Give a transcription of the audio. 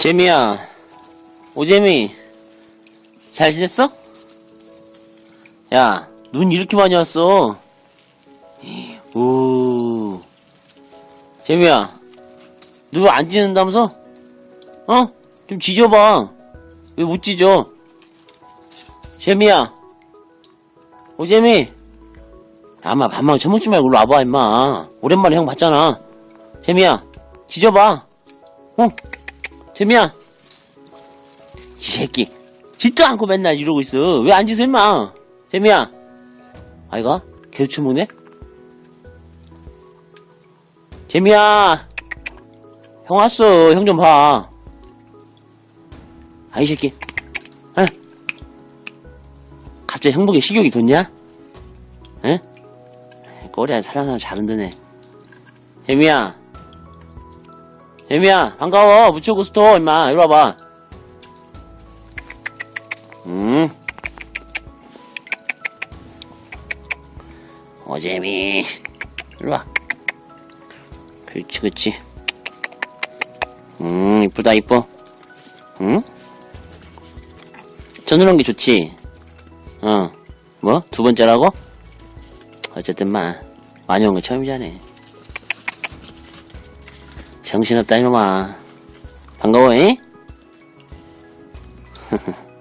재미야, 오재미, 잘 지냈어? 야, 눈 이렇게 많이 왔어. 오, 재미야, 눈 안 지는다면서? 어? 좀 지져봐. 왜 못 지져? 재미야, 오재미, 아마 밥만 처먹지 말고 일로 와봐, 임마. 오랜만에 형 봤잖아. 재미야, 지져봐. 어? 재미야. 이 새끼. 짓도 않고 맨날 이러고 있어. 왜안 짓어, 임마. 재미야. 아이가? 계속 처먹네? 재미야. 형 왔어. 형 좀 봐. 아이 새끼. 어? 갑자기 행복에 식욕이 돋냐? 응? 꼬리에 살아나면 잘 흔드네. 재미야. 재미야, 반가워. 무초고 스토어, 임마. 이리 와봐. 음. 어재미. 이리 와. 그렇지, 그렇지. 음, 이쁘다, 이뻐. 응? 저늘한 게 좋지? 어. 뭐? 두 번째라고? 어쨌든, 마. 많이 온 거 처음이잖아. 정신없다, 이놈아. 반가워, 잉?